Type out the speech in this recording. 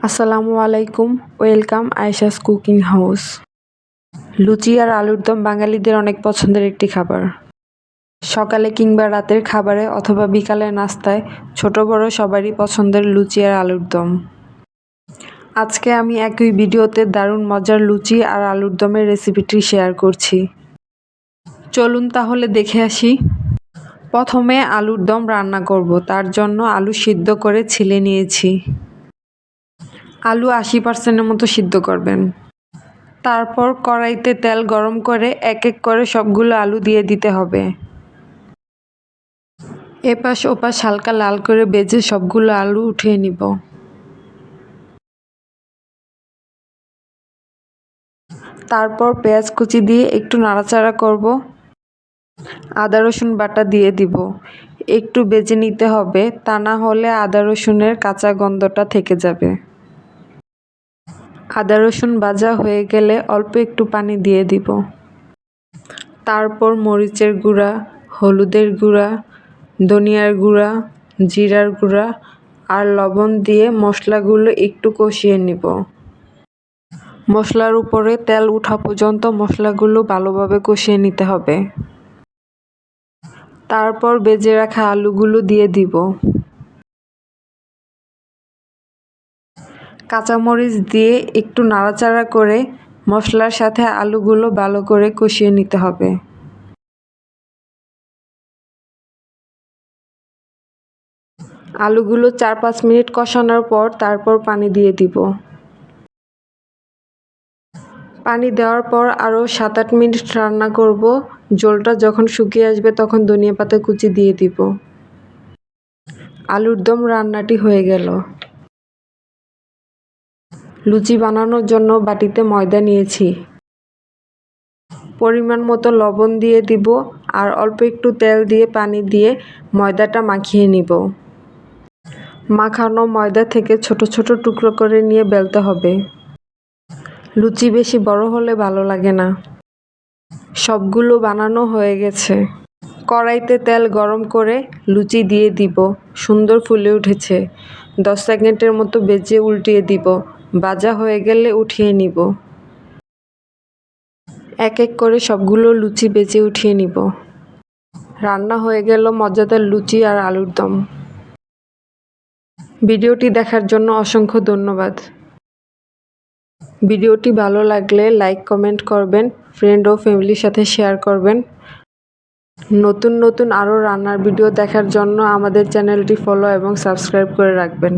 আসসালামু আলাইকুম, welcome Ayesha's cooking house. লুচি আর আলুর দম বাঙালিদের অনেক পছন্দের একটি খাবার। সকালে কিংবা রাতের খাবারে অথবা বিকালে নাস্তায় ছোট বড় সবারই পছন্দের লুচি আর আলুর দম। আজকে আমি একই ভিডিওতে দারুণ মজার লুচি আর আলুর দমের রেসিপিটি শেয়ার করছি। চলুন তাহলে দেখে আসি। প্রথমে আলুর দম রান্না করব, তার জন্য আলু সিদ্ধ করে ছিলে নিয়েছি। আলু আশি পার্সেন্টের মতো সিদ্ধ করবেন। তারপর কড়াইতে তেল গরম করে এক এক করে সবগুলো আলু দিয়ে দিতে হবে। এপাশ ওপাশ হালকা লাল করে বেজে সবগুলো আলু উঠিয়ে নিব। তারপর পেঁয়াজ কুচি দিয়ে একটু নাড়াচাড়া করব। আদা, রসুন বাটা দিয়ে দিব। একটু বেজে নিতে হবে, তা না হলে আদা, রসুনের কাঁচা গন্ধটা থেকে যাবে। আদা রসুন ভাজা হয়ে গেলে অল্প একটু পানি দিয়ে দিব। তারপর মরিচের গুঁড়া, হলুদের গুঁড়া, ধনিয়ার গুঁড়া, জিরার গুঁড়া আর লবণ দিয়ে মশলাগুলো একটু কষিয়ে নিব। মশলার উপরে তেল উঠা পর্যন্ত মশলাগুলো ভালোভাবে কষিয়ে নিতে হবে। তারপর বেজে রাখা আলুগুলো দিয়ে দিব। কাঁচামরিচ দিয়ে একটু নাড়াচাড়া করে মশলার সাথে আলুগুলো ভালো করে কষিয়ে নিতে হবে। আলুগুলো চার পাঁচ মিনিট কষানোর পর তারপর পানি দিয়ে দিব। পানি দেওয়ার পর আরও সাত আট মিনিট রান্না করব। জলটা যখন শুকিয়ে আসবে তখন ধনিয়া পাতা কুচি দিয়ে দিব। আলুর দম রান্নাটি হয়ে গেল। লুচি বানানোর জন্য বাটিতে ময়দা নিয়েছি। পরিমাণ মতো লবণ দিয়ে দিব আর অল্প একটু তেল দিয়ে পানি দিয়ে ময়দাটা মাখিয়ে নিব। মাখানো ময়দা থেকে ছোট ছোট টুকরো করে নিয়ে বেলতে হবে। লুচি বেশি বড় হলে ভালো লাগে না। সবগুলো বানানো হয়ে গেছে। কড়াইতে তেল গরম করে লুচি দিয়ে দিব। সুন্দর ফুলে উঠেছে। দশ সেকেন্ডের মতো বেজে উল্টিয়ে দিব। ভাজা হয়ে গেলে উঠিয়ে নিব। এক এক করে সবগুলো লুচি বেজে উঠিয়ে নিব। রান্না হয়ে গেল মজাদার লুচি আর আলুর দম। ভিডিওটি দেখার জন্য অসংখ্য ধন্যবাদ। ভিডিওটি ভালো লাগলে লাইক, কমেন্ট করবেন ফ্রেন্ড ও ফ্যামিলির সাথে শেয়ার করবেন। নতুন নতুন আরও রান্নার ভিডিও দেখার জন্য আমাদের চ্যানেলটি ফলো এবং সাবস্ক্রাইব করে রাখবেন।